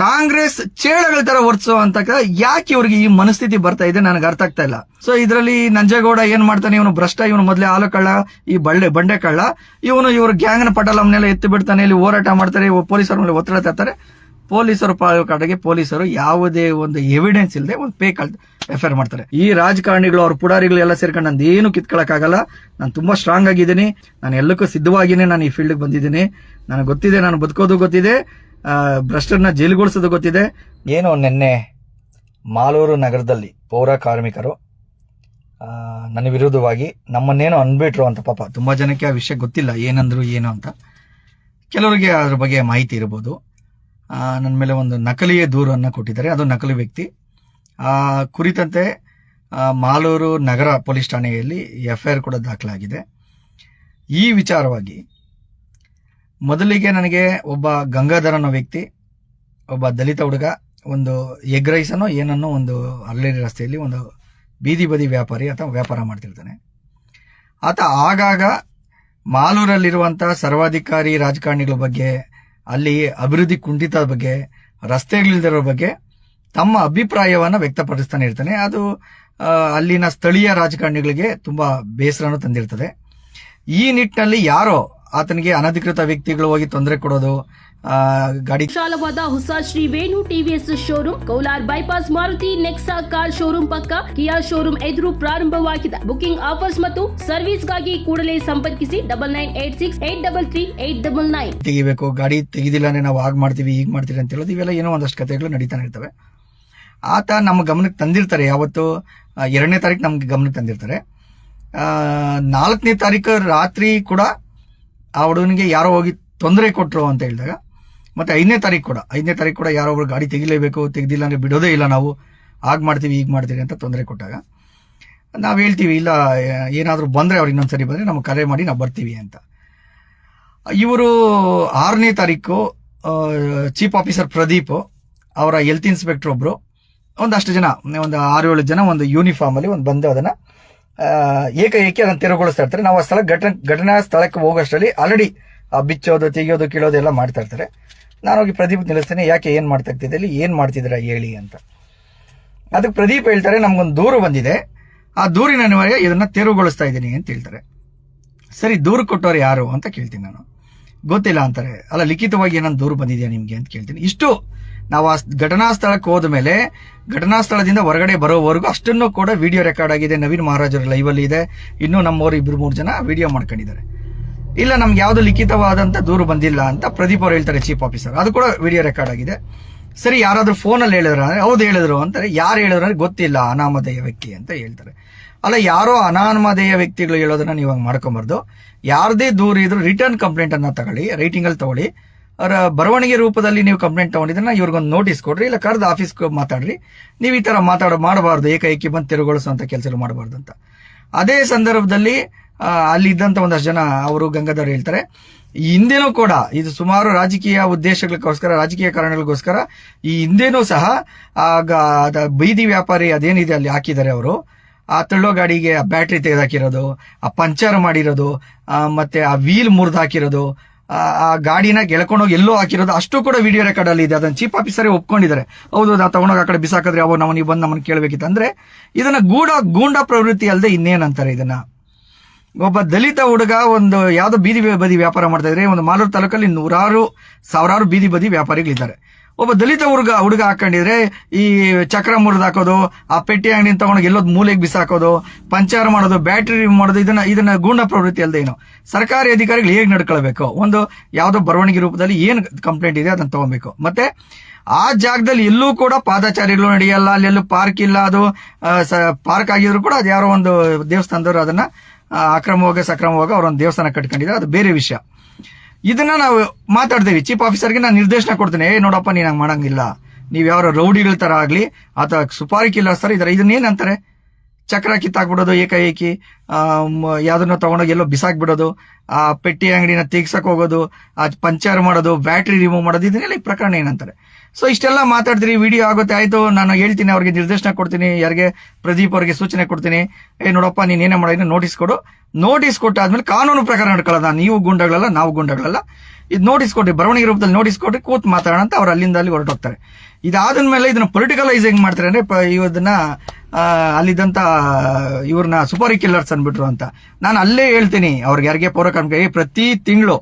ಕಾಂಗ್ರೆಸ್ ಚೇಳಗಳ ತರ ವರ್ತಿಸೋ ಅಂತ ಯಾಕೆ ಇವ್ರಿಗೆ ಈ ಮನಸ್ಥಿತಿ ಬರ್ತಾ ಇದೆ ನನಗೆ ಅರ್ಥ ಆಗ್ತಾ ಇಲ್ಲ. ಸೊ ಇದರಲ್ಲಿ ನಂಜೇಗೌಡ ಏನ್ ಮಾಡ್ತಾನೆ? ಇವನು ಭ್ರಷ್ಟ, ಇವನು ಮೊದಲೇ ಹಾಲು ಕಳ್ಳ ಈ ಬಳ್ಳೆ ಬಂಡೆ ಕಳ್ಳ ಇವನು ಇವರು ಗ್ಯಾಂಗ್ನ ಪಟಲಮ್ನೆಲ್ಲ ಎತ್ತಿ ಬಿಡ್ತಾನೆ, ಇಲ್ಲಿ ಹೋರಾಟ ಮಾಡ್ತಾರೆ ಪೊಲೀಸರ ಮೇಲೆ ಒತ್ತಡ ತರ್ತಾರೆ. ಪೊಲೀಸರು ಕಡೆಗೆ ಪೊಲೀಸರು ಯಾವುದೇ ಒಂದು ಎವಿಡೆನ್ಸ್ ಇಲ್ಲದೆ ಒಂದು ಪೇ ಕಳ್ ಎಫ್ ಐ ಮಾಡ್ತಾರೆ. ಈ ರಾಜಕಾರಣಿಗಳು, ಅವ್ರ ಪುಡಾರಿಗಳು ಎಲ್ಲ ಸೇರ್ಕೊಂಡು ನಂದು ಏನು ಕಿತ್ಕೊಳಕ್ಕಾಗಲ್ಲ. ನಾನು ತುಂಬಾ ಸ್ಟ್ರಾಂಗ್ ಆಗಿದ್ದೀನಿ. ನಾನು ಎಲ್ಲಕ್ಕೂ ಸಿದ್ಧವಾಗಿನೇ ನಾನು ಈ ಫೀಲ್ಡ್ಗೆ ಬಂದಿದ್ದೀನಿ. ನನಗೆ ಗೊತ್ತಿದೆ, ನಾನು ಬದುಕೋದು ಗೊತ್ತಿದೆ. ಭ್ರಷ್ಟರನ್ನ ಜೈಲುಗೊಳಿಸೋದು ಗೊತ್ತಿದೆ? ಏನು ನಿನ್ನೆ ಮಾಲೂರು ನಗರದಲ್ಲಿ ಪೌರ ಕಾರ್ಮಿಕರು ನನ್ನ ವಿರುದ್ಧವಾಗಿ ನಮ್ಮನ್ನೇನೋ ಅನ್ಬಿಟ್ರು ಅಂತ ಪಾಪ ತುಂಬ ಜನಕ್ಕೆ ಆ ವಿಷಯ ಗೊತ್ತಿಲ್ಲ, ಏನಂದ್ರು ಏನು ಅಂತ. ಕೆಲವರಿಗೆ ಅದ್ರ ಬಗ್ಗೆ ಮಾಹಿತಿ ಇರ್ಬೋದು. ನನ್ನ ಮೇಲೆ ಒಂದು ನಕಲಿಯ ದೂರನ್ನು ಕೊಟ್ಟಿದ್ದಾರೆ. ಅದು ನಕಲಿ ವ್ಯಕ್ತಿ. ಆ, ಕುರಿತಂತೆ ಮಾಲೂರು ನಗರ ಪೊಲೀಸ್ ಠಾಣೆಯಲ್ಲಿ ಎಫ್ ಐ ಆರ್ ಕೂಡ ದಾಖಲಾಗಿದೆ. ಈ ವಿಚಾರವಾಗಿ ಮೊದಲಿಗೆ ನನಗೆ ಒಬ್ಬ ಗಂಗಾಧರ ಅನ್ನೋ ವ್ಯಕ್ತಿ, ಒಬ್ಬ ದಲಿತ ಹುಡುಗ, ಒಂದು ಎಗ್ ರೈಸನೋ ಏನನ್ನೋ ಒಂದು ಅಲ್ಲೇರಿ ರಸ್ತೆಯಲ್ಲಿ ಒಂದು ಬೀದಿ ಬದಿ ವ್ಯಾಪಾರಿ ಅಥವಾ ವ್ಯಾಪಾರ ಮಾಡ್ತಿರ್ತಾನೆ. ಆತ ಆಗಾಗ ಮಾಲೂರಲ್ಲಿರುವಂಥ ಸರ್ವಾಧಿಕಾರಿ ರಾಜಕಾರಣಿಗಳ ಬಗ್ಗೆ, ಅಲ್ಲಿ ಅಭಿವೃದ್ಧಿ ಕುಂಠಿತದ ಬಗ್ಗೆ, ರಸ್ತೆಗಳಿಲ್ದಿರೋ ಬಗ್ಗೆ ತಮ್ಮ ಅಭಿಪ್ರಾಯವನ್ನು ವ್ಯಕ್ತಪಡಿಸ್ತಾನೆ ಇರ್ತಾನೆ. ಅದು ಅಲ್ಲಿನ ಸ್ಥಳೀಯ ರಾಜಕಾರಣಿಗಳಿಗೆ ತುಂಬಾ ಬೇಸರನ್ನು ತಂದಿರ್ತದೆ. ಈ ನಿಟ್ಟಿನಲ್ಲಿ ಯಾರೋ ಆತನಿಗೆ ಅನಧಿಕೃತ ವ್ಯಕ್ತಿಗಳು ಹೋಗಿ ತೊಂದರೆ ಕೊಡೋದು ಗಾಡಿ ವಿಶಾಲವಾದ ಹೊಸ Shri Venu TVS showroom Kolar bypass Maruti Nexa car showroom ಪಕ್ಕ ಕಿಯಾ ಶೋರೂಮ್ ಎದುರು ಪ್ರಾರಂಭವಾಗಿದೆ. ಬುಕಿಂಗ್ ಆಫರ್ಸ್ ಮತ್ತು ಸರ್ವಿಸ್ಗಾಗಿ ಕೂಡಲೇ ಸಂಪರ್ಕಿಸಿ double nine eight six eight double three eight double nine ತೆಗಿಬೇಕು. ಗಾಡಿ ತೆಗೆದಿಲ್ಲ ನಾವು ಆಗ ಮಾಡ್ತೀವಿ ಈಗ ಮಾಡ್ತೀವಿ ಅಂತ ಹೇಳೋದು ಇವೆಲ್ಲ ಏನೋ ಒಂದಷ್ಟು ಕಥೆಗಳು ನಡೀತಾನೆ ಇರ್ತವೆ. ಆತ ನಮ್ಮ ಗಮನಕ್ಕೆ ತಂದಿರ್ತಾರೆ. ಯಾವತ್ತು? ಎರಡನೇ ತಾರೀಕು ನಮ್ಗೆ ಗಮನಕ್ಕೆ ತಂದಿರ್ತಾರೆ. ನಾಲ್ಕನೇ ತಾರೀಕು ರಾತ್ರಿ ಕೂಡ ಆ ಹುಡುಗನಿಗೆ ಯಾರೋ ಹೋಗಿ ತೊಂದರೆ ಕೊಟ್ಟರು ಅಂತ ಹೇಳಿದಾಗ, ಮತ್ತೆ ಐದನೇ ತಾರೀಕು ಕೂಡ, ಐದನೇ ತಾರೀಕು ಕೂಡ ಯಾರೋ ಒಬ್ರು ಗಾಡಿ ತೆಗಿಲೇಬೇಕು, ತೆಗ್ದಿಲ್ಲ ಅಂದ್ರೆ ಬಿಡೋದೇ ಇಲ್ಲ, ನಾವು ಆಗ ಮಾಡ್ತೀವಿ ಈಗ ಮಾಡ್ತೀವಿ ಅಂತ ತೊಂದರೆ ಕೊಟ್ಟಾಗ, ನಾವು ಹೇಳ್ತೀವಿ, ಇಲ್ಲ, ಏನಾದರೂ ಬಂದರೆ ಅವ್ರು ಇನ್ನೊಂದ್ಸರಿ ಬಂದರೆ ನಮಗೆ ಕರೆ ಮಾಡಿ ನಾವು ಬರ್ತೀವಿ ಅಂತ. ಇವರು ಆರನೇ ತಾರೀಕು ಚೀಫ್ ಆಫೀಸರ್ ಪ್ರದೀಪ್, ಅವರ ಹೆಲ್ತ್ ಇನ್ಸ್ಪೆಕ್ಟರ್ ಒಬ್ರು, ಒಂದಷ್ಟು ಜನ, ಒಂದು ಆರು ಏಳು ಜನ ಒಂದು ಯೂನಿಫಾರ್ಮಲ್ಲಿ ಒಂದು ಬಂದು ಅದನ್ನ ಆ, ಏಕೆ ಅದನ್ನು ತೆರವುಗೊಳಿಸ್ತಾ ಇರ್ತಾರೆ. ನಾವು ಆ ಸ್ಥಳ ಘಟನೆ ಘಟನಾ ಸ್ಥಳಕ್ಕೆ ಹೋಗೋಷ್ಟರಲ್ಲಿ ಆಲ್ರೆಡಿ ಬಿಚ್ಚೋದು ತೆಗೆಯೋದು ಕೀಳೋದು ಎಲ್ಲ ಮಾಡ್ತಾ ಇರ್ತಾರೆ. ನಾನು ಹೋಗಿ ಪ್ರದೀಪ್ ನಿಲ್ಲಿಸ್ತೇನೆ. ಯಾಕೆ ಏನು ಮಾಡ್ತಾ ಇಲ್ಲಿ? ಏನು ಮಾಡ್ತಿದ್ದೀರಾ ಹೇಳಿ ಅಂತ. ಅದಕ್ಕೆ ಪ್ರದೀಪ್ ಹೇಳ್ತಾರೆ ನಮ್ಗೊಂದು ದೂರು ಬಂದಿದೆ. ಆ ದೂರಿನ ಅನಿವಾರ್ಯ ಇದನ್ನ ತೆರವುಗೊಳಿಸ್ತಾ ಇದ್ದೀನಿ ಅಂತ ಹೇಳ್ತಾರೆ. ಸರಿ ದೂರು ಕೊಟ್ಟವ್ರು ಯಾರು? ಅಂತ ಕೇಳ್ತೀನಿ ನಾನು. ಗೊತ್ತಿಲ್ಲ ಅಂತಾರೆ. ಅಲ್ಲ ಲಿಖಿತವಾಗಿ ಏನಂತ ದೂರು ಬಂದಿದೆಯಾ ನಿಮಗೆ ಅಂತ ಕೇಳ್ತೀನಿ. ಇಷ್ಟು ನಾವು ಆ ಘಟನಾ ಸ್ಥಳಕ್ಕೆ ಹೋದ ಮೇಲೆ ಘಟನಾ ಸ್ಥಳದಿಂದ ಹೊರಗಡೆ ಬರೋವರೆಗೂ ಅಷ್ಟನ್ನು ಕೂಡ ವಿಡಿಯೋ ರೆಕಾರ್ಡ್ ಆಗಿದೆ. ನವೀನ್ ಮಹಾರಾಜರ ಲೈವ್ ಅಲ್ಲಿ ಇದೆ. ಇನ್ನೂ ನಮ್ಮವರು ಇಬ್ಬರು ಮೂರು ಜನ ವಿಡಿಯೋ ಮಾಡ್ಕೊಂಡಿದ್ದಾರೆ. ಇಲ್ಲ, ನಮ್ಗೆ ಯಾವ್ದು ಲಿಖಿತವಾದಂತ ದೂರು ಬಂದಿಲ್ಲ ಅಂತ ಪ್ರದೀಪ್ ಅವ್ರು ಹೇಳ್ತಾರೆ ಚೀಫ್ ಆಫೀಸರ್ ಅದು ಕೂಡ ವಿಡಿಯೋ ರೆಕಾರ್ಡ್ ಆಗಿದೆ. ಸರಿ, ಯಾರಾದ್ರೂ ಫೋನಲ್ಲಿ ಹೇಳಿದ್ರು ಅಂದ್ರೆ, ಹೌದು ಹೇಳಿದ್ರು ಅಂತಾರೆ. ಯಾರು ಹೇಳಿದ್ರು ಅಂದರೆ ಗೊತ್ತಿಲ್ಲ, ಅನಾಮಧೇಯ ವ್ಯಕ್ತಿ ಅಂತ ಹೇಳ್ತಾರೆ. ಅಲ್ಲ, ಯಾರೋ ಅನಾಮಧೇಯ ವ್ಯಕ್ತಿಗಳು ಹೇಳೋದನ್ನ ನೀವು ಹಂಗೆ ಮಾಡ್ಕೊಂಬಾರ್ದು. ಯಾರದೇ ದೂರ ಇದ್ರು ರಿಟರ್ನ್ ಕಂಪ್ಲೇಂಟ್ ಅನ್ನ ತಗೊಳ್ಳಿ ರೈಟಿಂಗ್ ಅಲ್ಲಿ ತಗೊಳ್ಳಿ. ಅವರ ಬರವಣಿಗೆ ರೂಪದಲ್ಲಿ ನೀವು ಕಂಪ್ಲೇಂಟ್ ತಗೊಂಡಿದ್ರೆ ಇವ್ರಿಗೊಂದು ನೋಟಿಸ್ ಕೊಡ್ರಿ, ಇಲ್ಲ ಕರೆದು ಆಫೀಸ್ ಮಾತಾಡ್ರಿ. ನೀವು ಈ ತರ ಮಾತಾಡ, ಮಾಡಬಾರ್ದು ಏಕೈಕಿ ಬಂದು ತಿರುಗೊಳಿಸುವಂಥ ಕೆಲಸ ಮಾಡಬಾರ್ದು ಅಂತ. ಅದೇ ಸಂದರ್ಭದಲ್ಲಿ ಅಲ್ಲಿ ಇದ್ದಂತ ಒಂದಷ್ಟು ಜನ ಅವರು ಗಂಗಾಧರ್ ಹೇಳ್ತಾರೆ, ಹಿಂದೆನೂ ಕೂಡ, ಇದು ಸುಮಾರು ರಾಜಕೀಯ ಉದ್ದೇಶಗಳಿಗೋಸ್ಕರ, ರಾಜಕೀಯ ಕಾರಣಗಳಿಗೋಸ್ಕರ, ಈ ಹಿಂದೆನೂ ಸಹ, ಆಗ ಬೀದಿ ವ್ಯಾಪಾರಿ ಅದೇನಿದೆ ಅಲ್ಲಿ ಹಾಕಿದ್ದಾರೆ ಅವರು, ಆ ತಳ್ಳೋ ಗಾಡಿಗೆ ಆ ಬ್ಯಾಟ್ರಿ ತೆಗೆದಾಕಿರೋದು, ಆ ಪಂಚರ್ ಮಾಡಿರೋದು ಮತ್ತೆ ಆ ವೀಲ್ ಮುರಿದು ಹಾಕಿರೋದು ಆ ಗಾಡಿನ ಗೆಳ್ಕೊಂಡೋಗಿ ಎಲ್ಲೋ ಹಾಕಿರೋದು, ಅಷ್ಟು ಕೂಡ ವಿಡಿಯೋ ರೆಕಾರ್ಡ್ ಅಲ್ಲಿ ಇದೆ. ಅದನ್ನ ಚೀಫ್ ಆಫೀಸರೇ ಒಪ್ಕೊಂಡಿದ್ದಾರೆ. ಹೌದು ನಾವು ತಗೊಂಡೋಗಿ ಆ ಕಡೆ ಬಿಸಾಕಿದ್ರೆ ಅವು ನಾವು ನೀವು ಬಂದು ನಮ್ಮನ್ನು ಕೇಳಬೇಕಿತ್ತು. ಅಂದ್ರೆ, ಇದನ್ನ ಗೂಢ, ಗೂಂಡ ಪ್ರವೃತ್ತಿ ಅಲ್ಲದೆ ಇನ್ನೇನಂತಾರೆ ಇದನ್ನ? ಒಬ್ಬ ದಲಿತ ಹುಡುಗ ಒಂದು ಯಾವ್ದೋ ಬೀದಿ ಬದಿ ವ್ಯಾಪಾರ ಮಾಡ್ತಾ ಇದ್ರೆ, ಒಂದು ಮಾಲೂರು ತಾಲೂಕಲ್ಲಿ ನೂರಾರು, ಸಾವಿರಾರು ಬೀದಿ ಬದಿ ವ್ಯಾಪಾರಿಗಳಿದ್ದಾರೆ. ಒಬ್ಬ ದಲಿತ ಹುಡುಗ ಹುಡುಗ ಹಾಕೊಂಡಿದ್ರೆ ಈ ಚಕ್ರ ಮುರಿದಾಕೋದು ಆ ಪೆಟ್ಟಿ ಅಂಗಡಿ ತಗೊಂಡು ಎಲ್ಲೋದ್ ಮೂಲೆಗೆ ಬಿಸಾಕೋದು, ಪಂಚರ್ ಮಾಡೋದು, ಬ್ಯಾಟ್ರಿ ಮಾಡೋದು, ಇದನ್ನ ಇದನ್ನ ಗೂಂಡ ಪ್ರವೃತ್ತಿ ಅಲ್ಲದೆ ಏನು. ಸರ್ಕಾರಿ ಅಧಿಕಾರಿಗಳು ಹೇಗೆ ನಡ್ಕೊಳ್ಬೇಕು? ಒಂದು ಯಾವುದೋ ಬರವಣಿಗೆ ರೂಪದಲ್ಲಿ ಏನು ಕಂಪ್ಲೇಂಟ್ ಇದೆ ಅದನ್ನ ತಗೊಬೇಕು. ಮತ್ತೆ ಆ ಜಾಗದಲ್ಲಿ ಎಲ್ಲೂ ಕೂಡ ಪಾದಾಚಾರಿಗಳು ನಡೆಯಲ್ಲ, ಅಲ್ಲೆಲ್ಲೂ ಪಾರ್ಕ್ ಇಲ್ಲ, ಅದು ಪಾರ್ಕ್ ಆಗಿದ್ರು ಕೂಡ ಅದು ಯಾರೋ ಒಂದು ದೇವಸ್ಥಾನದವರು ಅದನ್ನ ಅಕ್ರಮವಾಗ, ಸಕ್ರಮವಾಗಿ ಅವರೊಂದು ದೇವಸ್ಥಾನ ಕಟ್ಕೊಂಡಿದ್ದಾರೆ. ಅದು ಬೇರೆ ವಿಷಯ. ಇದನ್ನ ನಾವು ಮಾತಾಡ್ತೀವಿ. ಚೀಫ್ ಆಫೀಸರ್ಗೆ ನಾನು ನಿರ್ದೇಶನ ಕೊಡ್ತೀನಿ. ಏ, ನೋಡಪ್ಪ, ನೀನು ಹಂಗೆ ಮಾಡಂಗಿಲ್ಲ. ನೀವು ಯಾವ ರೌಡಿಗಳ ತರ ಆಗ್ಲಿ ಅಥವಾ ಸುಪಾರಿ ಕಿಲ್ಲರ್ಸ್ತಾರೆ ಇದರ. ಇದನ್ನೇನಂತಾರೆ ಚಕ್ರ ಕಿತ್ತಾಕ್ಬಿಡೋದು ಏಕಾಏಕಿ ಯಾವ್ದನ್ನ ತಗೊಂಡೋಗಿ ಎಲ್ಲೋ ಬಿಸಾಕ್ಬಿಡೋದು, ಆ, ಪೆಟ್ಟಿ ಅಂಗಡಿನ ತೆಗ್ಸಕ್ ಹೋಗೋದು, ಆ, ಪಂಚರ್ ಮಾಡೋದು, ಬ್ಯಾಟ್ರಿ ರಿಮೂವ್ ಮಾಡೋದು, ಇದನ್ನೆಲ್ಲ ಈ ಪ್ರಕರಣ ಏನಂತಾರೆ? ಸೊ ಇಷ್ಟೆಲ್ಲ ಮಾತಾಡ್ತೀರಿ ವಿಡಿಯೋ ಆಗುತ್ತೆ, ಆಯ್ತು, ನಾನು ಹೇಳ್ತೀನಿ, ಅವ್ರಿಗೆ ನಿರ್ದೇಶನ ಕೊಡ್ತೀನಿ, ಯಾರಿಗೆ ಪ್ರದೀಪ್ ಅವರಿಗೆ ಸೂಚನೆ ಕೊಡ್ತೀನಿ. ಏ, ನೋಡಪ್ಪ, ನೀನ್ ಏನೇ ಮಾಡಿದ್ರೆ ನೋಟಿಸ್ ಕೊಡು. ನೋಟಿಸ್ ಕೊಟ್ಟಾದ್ಮೇಲೆ ಕಾನೂನು ಪ್ರಕಾರ ನಡ್ಕೊಳ್ಳೋದ? ನೀವು ಗುಂಡಗಳಲ್ಲ, ನಾವು ಗುಂಡಗಳಲ್ಲ. ಇದು ನೋಟಿಸ್ ಕೊಟ್ಟು ಬರವಣಿಗೆ ರೂಪದಲ್ಲಿ ನೋಟಿಸ್ ಕೊಟ್ಟು ಕೂತ್ ಮಾತಾಡೋಣ ಅಂತ ಅವ್ರು ಅಲ್ಲಿಂದ ಅಲ್ಲಿ ಹೊರಟೋಗ್ತಾರೆ. ಇದಾದ ಮೇಲೆ ಇದನ್ನ ಪೊಲಿಟಿಕಲೈಸ್ ಹೆಂಗ್ ಮಾಡ್ತಾರೆ, ಅಂದ್ರೆ ಇವದನ್ನ ಅಲ್ಲಿದ್ದಂಥ ಇವ್ರನ್ನ ಸುಪಾರಿ ಕಿಲ್ಲರ್ಸ್ ಅನ್ಬಿಟ್ರು ಅಂತ. ನಾನು ಅಲ್ಲೇ ಹೇಳ್ತೀನಿ, ಅವ್ರಿಗೆ ಯಾರಿಗೆ ಪೌರಕಾರ್ಮಿಕ ಪ್ರತಿ ತಿಂಗಳು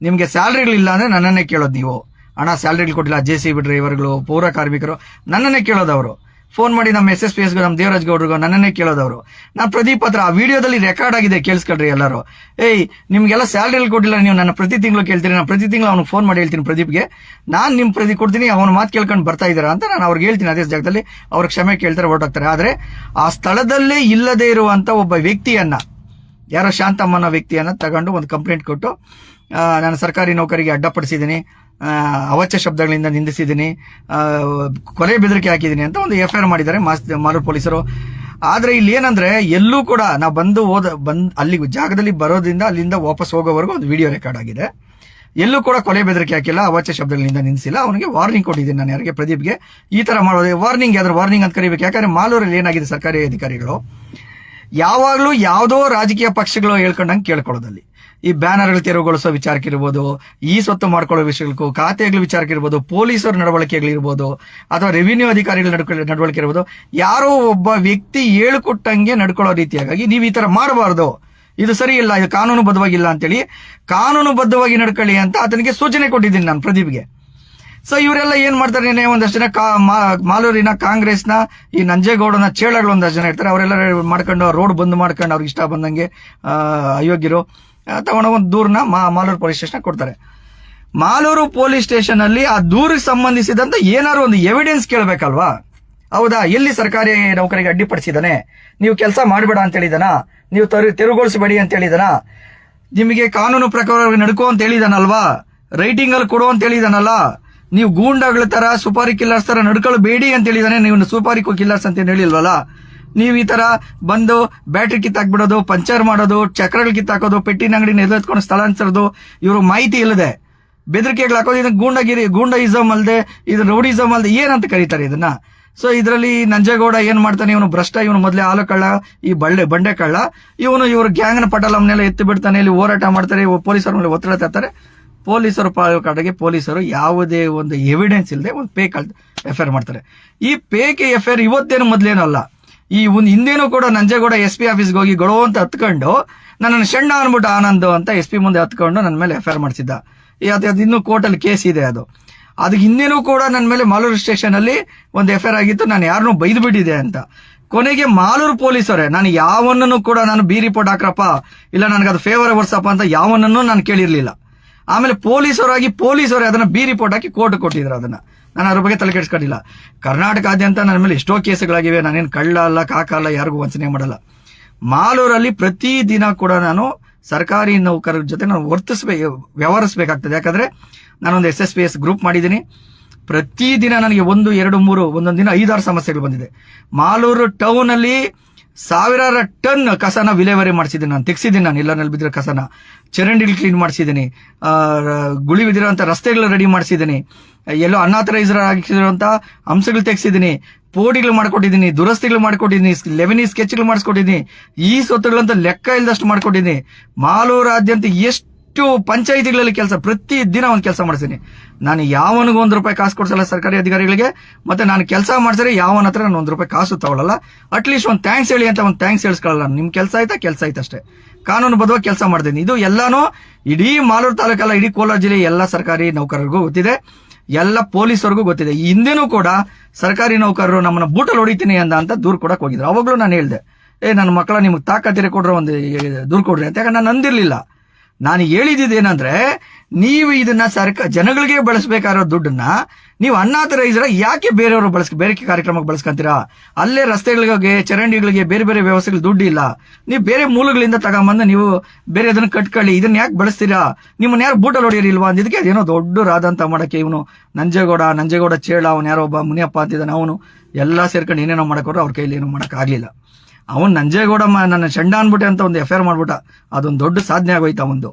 ನಿಮಗೆ ಸ್ಯಾಲ್ರಿಗಳಿಲ್ಲ ಅಂದ್ರೆ ನನ್ನನ್ನೇ ಕೇಳೋದು ನೀವು. ಹಣ ಸ್ಯಾಲ್ರಿಗಳು ಕೊಟ್ಟಿಲ್ಲ ಜೆ ಸಿ ಬಿ ಡ್ರೈವರ್ಗಳು, ಪೌರ ಕಾರ್ಮಿಕರು. ನನ್ನನ್ನೇ ಕೇಳೋದವರು. ಫೋನ್ ಮಾಡಿ ನಮ್ಮ ಎಸ್ ಎಸ್ ಪಿ ಎಸ್ಗೂ ನಮ್ಮ ದೇವರಾಜ್ ಗೌಡ್ರಿಗೂ ನನ್ನನ್ನೇ ಕೇಳೋದವರು. ನಾನು ಪ್ರದೀಪ್ ಹತ್ರ ಆ ವಿಡಿಯೋದಲ್ಲಿ ರೆಕಾರ್ಡ್ ಆಗಿದೆ, ಕೇಳಿಸ್ಕೊಳ್ರಿ ಎಲ್ಲರೂ. ಏಯ್, ನಿಮಗೆಲ್ಲ ಸ್ಯಾಲ್ರಿ ಕೊಟ್ಟಿಲ್ಲ, ನೀವು ನನ್ನ ಪ್ರತಿ ತಿಂಗಳು ಕೇಳ್ತೀರಿ ನಾನು ಪ್ರತಿ ತಿಂಗಳು ಅವ್ನಿಗೆ ಫೋನ್ ಮಾಡಿ ಹೇಳ್ತೀನಿ ಪ್ರದೀಪ್ಗೆ. ನಾನು ನಿಮ್ಮ ಪ್ರತಿ ಕೊಡ್ತೀನಿ, ಅವ್ನ ಮಾತು ಕೇಳ್ಕೊಂಡು ಬರ್ತಾ ಇದ್ದೀರಾ ಅಂತ ನಾನು ಅವ್ರಿಗೆ ಹೇಳ್ತೀನಿ ಅದೇ ಜಾಗದಲ್ಲಿ. ಅವ್ರ ಕ್ಷಮೆ ಕೇಳ್ತಾರೆ ಹೊರಟೋಗ್ತಾರೆ ಆದರೆ ಆ ಸ್ಥಳದಲ್ಲೇ ಇಲ್ಲದೆ ಇರುವಂಥ ಒಬ್ಬ ವ್ಯಕ್ತಿಯನ್ನ, ಯಾರೋ ಶಾಂತಮ್ಮನ ವ್ಯಕ್ತಿಯನ್ನು ತಗೊಂಡು ಒಂದು ಕಂಪ್ಲೇಂಟ್ ಕೊಟ್ಟು ನಾನು ಸರ್ಕಾರಿ ನೌಕರಿಗೆ ಅಡ್ಡಪಡಿಸಿದ್ದೀನಿ. ಅವಾಚ್ಯ ಶಬ್ದಗಳಿಂದ ನಿಂದಿಸಿದ್ದೀನಿ. ಕೊಲೆ ಬೆದರಿಕೆ ಹಾಕಿದ್ದೀನಿ ಅಂತ ಒಂದು ಎಫ್ ಐ ಆರ್ ಮಾಡಿದ್ದಾರೆ ಮಾಸ್, ಮಾಲೂರು ಪೊಲೀಸರು. ಆದರೆ ಇಲ್ಲಿ ಏನಂದ್ರೆ ಎಲ್ಲೂ ಕೂಡ ನಾವು ಬಂದು ಹೋದ, ಬಂದ್ ಅಲ್ಲಿ ಜಾಗದಲ್ಲಿ ಬರೋದ್ರಿಂದ ಅಲ್ಲಿಂದ ವಾಪಸ್ ಹೋಗೋವರೆಗೂ ಒಂದು ವಿಡಿಯೋ ರೆಕಾರ್ಡ್ ಆಗಿದೆ. ಎಲ್ಲೂ ಕೂಡ ಕೊಲೆ ಬೆದರಿಕೆ ಹಾಕಿಲ್ಲ, ಅವಾಚ್ಯ ಶಬ್ದಗಳಿಂದ ನಿಲ್ಲಿಸಿಲ್ಲ ಅವನಿಗೆ ವಾರ್ನಿಂಗ್ ಕೊಟ್ಟಿದ್ದೀನಿ ನಾನು ಯಾರಿಗೆ, ಪ್ರದೀಪ್ಗೆ. ಈ ತರ ಮಾಡೋದು ವಾರ್ನಿಂಗ್ ಯಾವ್ದಾರು ವಾರ್ನಿಂಗ್ ಅಂತ ಕರಿಬೇಕು. ಯಾಕಂದ್ರೆ ಮಾಲೂರಲ್ಲಿ ಏನಾಗಿದೆ ಸರ್ಕಾರಿ ಅಧಿಕಾರಿಗಳು, ಯಾವಾಗಲೂ ಯಾವುದೋ ರಾಜಕೀಯ ಪಕ್ಷಗಳು ಹೇಳ್ಕೊಂಡಂಗೆ ಕೇಳ್ಕೊಳ್ಳೋದಲ್ಲಿ ಈ ಬ್ಯಾನರ್ಗಳು ತೆರವುಗೊಳಿಸೋ ವಿಚಾರಕ್ಕಿರ್ಬೋದು, ಈ ಸ್ವತ್ತು ಮಾಡ್ಕೊಳ್ಳೋ ವಿಷಯಕ್ಕೂ ಖಾತೆಗಳ ವಿಚಾರಕ್ಕಿರ್ಬೋದು, ಪೊಲೀಸರ ನಡವಳಿಕೆಗಳಿರ್ಬೋದು ಅಥವಾ ರೆವಿನ್ಯೂ ಅಧಿಕಾರಿಗಳ ನಡವಳಿಕೆ ಇರ್ಬೋದು, ಯಾರೋ ಒಬ್ಬ ವ್ಯಕ್ತಿ ಹೇಳ್ಕೊಟ್ಟಂಗೆ ನಡ್ಕೊಳ್ಳೋ ರೀತಿಯಾಗಿ ನೀವು ಈ ತರ ಮಾಡಬಾರ್ದು. ಇದು ಸರಿ ಇಲ್ಲ, ಇದು ಕಾನೂನುಬದ್ಧವಾಗಿಲ್ಲ ಅಂತೇಳಿ, ಕಾನೂನುಬದ್ಧವಾಗಿ ನಡ್ಕೊಳ್ಳಿ ಅಂತ ಆತನಿಗೆ ಸೂಚನೆ ಕೊಟ್ಟಿದ್ದೀನಿ ನಾನು ಪ್ರದೀಪ್ಗೆ. ಸೊ ಇವರೆಲ್ಲ ಏನ್ ಮಾಡ್ತಾರೆ ಒಂದಷ್ಟು ಜನ ಮಾಲೂರಿನ ಕಾಂಗ್ರೆಸ್ನ, ಈ ನಂಜೇಗೌಡನ ಚೇಳಗಳು ಒಂದಷ್ಟು ಜನ ಇರ್ತಾರೆ ಅವರೆಲ್ಲ ಮಾಡ್ಕೊಂಡು, ರೋಡ್ ಬಂದ್ ಮಾಡ್ಕೊಂಡು ಅವ್ರಿಗೆ ಇಷ್ಟ ಬಂದಂಗೆ ಅಯೋಗ್ಯರು. ತಗೊಂಡು ಒಂದು ದೂರನ್ನ ಮಾ- ಮಾಲೂರು ಪೊಲೀಸ್ ಸ್ಟೇಷನ್ ಕೊಡ್ತಾರೆ. ಮಾಲೂರು ಪೊಲೀಸ್ ಸ್ಟೇಷನ್ ಅಲ್ಲಿ ಆ ದೂರಿಗೆ ಸಂಬಂಧಿಸಿದಂತ ಏನಾದ್ರು ಒಂದು ಎವಿಡೆನ್ಸ್ ಕೇಳಬೇಕಲ್ವಾ? ಹೌದಾ? ಎಲ್ಲಿ ಸರ್ಕಾರಿ ನೌಕರಿಗೆ ಅಡ್ಡಿಪಡಿಸಿದಾನೆ ನೀವು ಕೆಲಸ ಮಾಡಬೇಡ ಅಂತ ಹೇಳಿದನ ನೀವು ತರು ತೆರವುಗೊಳಿಸಬೇಡಿ ಅಂತ ಹೇಳಿದನ ನಿಮಗೆ ಕಾನೂನು ಪ್ರಕಾರ ನಡ್ಕೋ ಅಂತ ಹೇಳಿದಾನಲ್ವಾ ರೈಟಿಂಗ್ ಅಲ್ಲಿ ಕೊಡು ಅಂತ ಹೇಳಿದಾನಲ್ಲ ನೀವು ಗೂಂಡಾಗಳ ತರ ಸುಪಾರಿ ಕಿಲ್ಲರ್ಸ್ ತರ ನಡ್ಕೊಳ್ಬೇಡಿ ಅಂತ ಹೇಳಿದಾನೆ ನೀವು ಸುಪಾರಿ ಕಿಲ್ಲರ್ಸ್ ಅಂತ ಹೇಳಿಲ್ವಲ್ಲ? ನೀವು ಈ ತರ ಬಂದು ಬ್ಯಾಟ್ರಿ ಕಿತ್ತಾಕ್ಬಿಡೋದು ಪಂಚರ್ ಮಾಡೋದು, ಚಕ್ರಗಳು ಕಿತ್ತಾಕೋದು ಪೆಟ್ಟಿನ ಅಂಗಡಿನ ಎದುರ್ಕೊಂಡು ಸ್ಥಳಾಂತರದು, ಇವರು ಮಾಹಿತಿ ಇಲ್ಲದೆ ಬೆದರಿಕೆಗಳು ಹಾಕೋದು ಇದನ್ನ ಗೂಂಡಗಿರಿ, ಗೂಂಡಯಿಸಮ್ ಅಲ್ದೆ, ಇದು ರೌಡಿಸಮ್ ಅಲ್ದೆ ಏನಂತ ಕರೀತಾರೆ ಇದನ್ನ? ಸೊ ಇದರಲ್ಲಿ ನಂಜೇಗೌಡ ಏನ್ ಮಾಡ್ತಾನೆ, ಇವನು ಭ್ರಷ್ಟ, ಇವನು ಮೊದಲೇ ಹಾಲು ಕಳ್ಳ, ಈ ಬಳ್ಳೆ, ಬಂಡೆ ಕಳ್ಳ, ಇವನು ಇವರು ಗ್ಯಾಂಗ್ನ ಪಟಲಮ್ನೆಲ್ಲ ಎತ್ತಿ ಬಿಡ್ತಾನೆ, ಇಲ್ಲಿ ಹೋರಾಟ ಮಾಡ್ತಾರೆ ಪೊಲೀಸರ ಮೇಲೆ ಒತ್ತಡ ತರ್ತಾರೆ. ಪೊಲೀಸರು ಕಡೆಗೆ ಪೊಲೀಸರು ಯಾವುದೇ ಒಂದು ಎವಿಡೆನ್ಸ್ ಇಲ್ಲದೆ ಒಂದು ಪೇಕ್ ಎಫ್ ಮಾಡ್ತಾರೆ. ಈ ಪೇಕೆ ಎಫ್ ಐ ಇವತ್ತೇನು ಮೊದ್ಲೇನು ಅಲ್ಲ. ಈ ಒಂದು ಹಿಂದೇನು ಕೂಡ ನಂಜೇಗೌಡ ಎಸ್ ಪಿ ಆಫೀಸ್ಗೆ ಹೋಗಿ ಗೊಡೋ ಅಂತ ಹತ್ಕೊಂಡು ನನ್ನನ್ನು ಶಣ್ಣ ಅನ್ಬಿಟ್ಟು ಆನಂದ್ ಅಂತ ಎಸ್ ಪಿ ಮುಂದೆ ಹತ್ಕೊಂಡು ನನ್ನ ಮೇಲೆ ಎಫ್ ಐ ಆರ್ ಮಾಡಿಸಿದ್ದ. ಈ ಅದು ಇನ್ನೂ ಕೋರ್ಟಲ್ಲಿ ಕೇಸ್ ಇದೆ ಅದು. ಅದಕ್ಕೆ ಹಿಂದೇನೂ ಕೂಡ ನನ್ನ ಮೇಲೆ ಮಾಲೂರು ಸ್ಟೇಷನಲ್ಲಿ ಒಂದು ಎಫ್ ಆಗಿತ್ತು, ನಾನು ಯಾರನ್ನೂ ಬೈದು ಬಿಟ್ಟಿದೆ ಅಂತ. ಕೊನೆಗೆ ಮಾಲೂರು ಪೊಲೀಸರೇ ನಾನು ಯಾವನ್ನೂ ಕೂಡ ನಾನು ಬಿ ರಿಪೋರ್ಟ್ ಹಾಕ್ರಪ್ಪ, ಇಲ್ಲ ನನಗೆ ಅದು ಫೇವರ್ ಬರ್ಸಪ್ಪ ಅಂತ ಯಾವನ್ನೂ ನಾನು ಕೇಳಿರ್ಲಿಲ್ಲ. ಆಮೇಲೆ ಪೊಲೀಸರಾಗಿ ಪೊಲೀಸರೇ ಅದನ್ನ ಬಿ ರಿಪೋರ್ಟ್ ಹಾಕಿ ಕೋರ್ಟ್ ಕೊಟ್ಟಿದ್ರು ಅದನ್ನ. ನಾನು ಅದ್ರ ಬಗ್ಗೆ ತಲೆ ಕೆಡಿಸ್ಕೊಂಡಿಲ್ಲ. ಕರ್ನಾಟಕಾದ್ಯಂತ ನನ್ನ ಮೇಲೆ ಎಷ್ಟೋ ಕೇಸುಗಳಾಗಿವೆ. ನಾನೇನು ಕಳ್ಳ ಅಲ್ಲ, ಕಾಕ ಅಲ್ಲ, ಯಾರಿಗೂ ವಂಚನೆ ಮಾಡಲ್ಲ. ಮಾಲೂರಲ್ಲಿ ಪ್ರತಿ ದಿನ ಕೂಡ ನಾನು ಸರ್ಕಾರಿ ನೌಕರರ ಜೊತೆ ನಾನು ವರ್ತಿಸ್ಬೇಕು ವ್ಯವಹರಿಸಬೇಕಾಗ್ತದೆ. ಯಾಕಂದ್ರೆ ನಾನೊಂದು S S P S group ಮಾಡಿದ್ದೀನಿ. ಪ್ರತಿದಿನ ನನಗೆ ಒಂದು, ಎರಡು, ಮೂರು, ಒಂದೊಂದು ದಿನ ಐದಾರು ಸಮಸ್ಯೆಗಳು ಬಂದಿದೆ. ಮಾಲೂರು ಟೌನ್ ಅಲ್ಲಿ ಸಾವಿರಾರು ಟನ್ ಕಸನ ವಿಲೇವಾರಿ ಮಾಡಿಸಿದ್ದೀನಿ ನಾನು. ತೆಗ್ಸಿದ್ದೀನಿ ನಾನು. ಎಲ್ಲರಲ್ಲಿ ಬಿದ್ದಿರೋ ಕಸನ. ಚರಂಡಿಲಿ ಕ್ಲೀನ್ ಮಾಡಿಸಿದ್ದೀನಿ. ಗುಳಿ ಬಿದ್ದಿರೋಂಥ ರಸ್ತೆಗಳು ರೆಡಿ ಮಾಡಿಸಿದ್ದೀನಿ. ಎಲ್ಲೋ ಅನ್ಆಥರೈಸರ್ ಹಾಕಿರುವಂತ ಅಂಶಗಳು ತೆಗ್ಸಿದ್ದೀನಿ. ಪೋಡಿಗಳು ಮಾಡ್ಕೊಟ್ಟಿದ್ದೀನಿ, ದುರಸ್ತಿಗಳು ಮಾಡ್ಕೊಟ್ಟಿದ್ದೀನಿ ಲೆವೆನಿ ಸ್ಕೆಚ್ಗಳು ಮಾಡಿಸ್ಕೊಟ್ಟಿದ್ದೀನಿ. ಈ ಸ್ವತ್ತುಗಳಂತ ಲೆಕ್ಕ ಇಲ್ಲದಷ್ಟು ಮಾಡ್ಕೊಟ್ಟಿದ್ದೀನಿ. ಮಾಲೂರಾದ್ಯಂತ ಎಷ್ಟು ಪಂಚಾಯಿತಿಗಳಲ್ಲಿ ಕೆಲಸ, ಪ್ರತಿ ದಿನ ಒಂದು ಕೆಲಸ ಮಾಡಿಸ್ತೀನಿ ನಾನು ಯಾವನಿಗೂ ಒಂದು ರೂಪಾಯಿ ಕಾಸು ಕೊಡ್ಸಲ್ಲ ಸರ್ಕಾರಿ ಅಧಿಕಾರಿಗಳಿಗೆ, ಮತ್ತೆ ನಾನು ಕೆಲಸ ಮಾಡಿಸಿದ್ರೆ ಯಾವನ ಹತ್ರ ನಾನು ಒಂದು ರೂಪಾಯಿ ಕಾಸು ತಗೊಳ್ಳಲ್ಲ ಅಟ್ಲೀಸ್ಟ್ ಒಂದು ಥ್ಯಾಂಕ್ಸ್ ಹೇಳಿ ಅಂತ ಒಂದು ಥ್ಯಾಂಕ್ಸ್ ಹೇಳಿಸ್ಕೊಳ್ಳಲ್ಲ. ನಿಮ್ಮ ಕೆಲಸ ಆಯ್ತಾ? ಕೆಲಸ ಆಯ್ತು ಅಷ್ಟೇ. ಕಾನೂನು ಬದ್ಧವಾಗಿ ಕೆಲಸ ಮಾಡ್ತೀನಿ ಇದು ಎಲ್ಲಾನು ಇಡೀ ಮಾಲೂರು ತಾಲೂಕಲ್ಲ, ಇಡೀ ಕೋಲಾರ ಜಿಲ್ಲೆ ಎಲ್ಲ ಸರ್ಕಾರಿ ನೌಕರರಿಗೂ ಗೊತ್ತಿದೆ. ಎಲ್ಲ ಪೊಲೀಸರಿಗೂ ಗೊತ್ತಿದೆ. ಹಿಂದೆನೂ ಕೂಡ ಸರ್ಕಾರಿ ನೌಕರರು ನಮ್ಮನ್ನ ಬೂಟಲ್ಲಿ ಹೊಡಿತೀನಿ ಅಂದ ಅಂತ ದೂರು ಕೊಡಕ್ ಹೋಗಿದ್ರು. ಅವಾಗಲೂ ನಾನು ಹೇಳ್ದೆ, ಏ, ನನ್ನ ಮಕ್ಕಳ ನಿಮ್ಗೆ ತಾಕತ್ತಿರ ಕೊಡ್ರ ಒಂದು ದೂರು ಕೊಡ್ರಿ ಅಂತ. ಯಾಕಂದ್ರೆ ನಾನು ಅಂದಿರಲಿಲ್ಲ ನಾನು ಹೇಳಿದ್ದೇನಂದ್ರೆ ನೀವು ಇದನ್ನ ಸರ್ಕ, ಜನಗಳಿಗೆ ಬಳಸಬೇಕಾಗಿರೋ ದುಡ್ಡನ್ನ ನೀವು ಅನ್ನಾಥರೈಸರ ಯಾಕೆ ಬೇರೆಯವರು ಬಳಸ್ ಬೇರೆ ಕಾರ್ಯಕ್ರಮಕ್ಕೆ ಬಳಸ್ಕೊಂತೀರಾ? ಅಲ್ಲೇ ರಸ್ತೆಗಳಿಗೆ ಚರಂಡಿಗಳಿಗೆ ಬೇರೆ ಬೇರೆ ವ್ಯವಸ್ಥೆಗಳು ದುಡ್ಡು ಇಲ್ಲ ನೀವು ಬೇರೆ ಮೂಲಗಳಿಂದ ತಗೊಂಬಂದು ನೀವು ಬೇರೆ ಅದನ್ನು ಕಟ್ಕೊಳ್ಳಿ, ಇದನ್ನ ಯಾಕೆ ಬಳಸ್ತೀರಾ? ನಿಮ್ಮನ್ನ ಯಾರು ಬೂಟಲ್ ಹೊಡೆಯರಿಲ್ವಾ? ಅಂದಿದ್ದಕ್ಕೆ ಅದೇನೋ ದೊಡ್ಡ ರಾದಂತ ಮಾಡಕ್ಕೆ ಇವನು. ನಂಜೇಗೌಡ ನಂಜೇಗೌಡ ಚೇಳ, ಅವನು ಯಾರೋ ಒಬ್ಬ ಮುನಿಯಪ್ಪ ಅಂತಿದ್ದಾನೆ, ಅವನು. ಎಲ್ಲ ಸೇರ್ಕೊಂಡು ಏನೇನೋ ಮಾಡಕ್ಕೋರು ಅವ್ರ ಕೈಲಿ ಏನೋ ಮಾಡೋಕ್ಕಾಗಲಿಲ್ಲ. ಅವನ್ ನಂಜೇಗೌಡ ನನ್ನ ಚಂಡ ಅನ್ಬಿಟ್ಟೆ ಅಂತ ಒಂದು ಎಫ್ ಐ ಮಾಡ್ಬಿಟ್ಟ. ಅದೊಂದು ದೊಡ್ಡ ಸಾಧನೆ ಆಗೋಯ್ತು ಒಂದು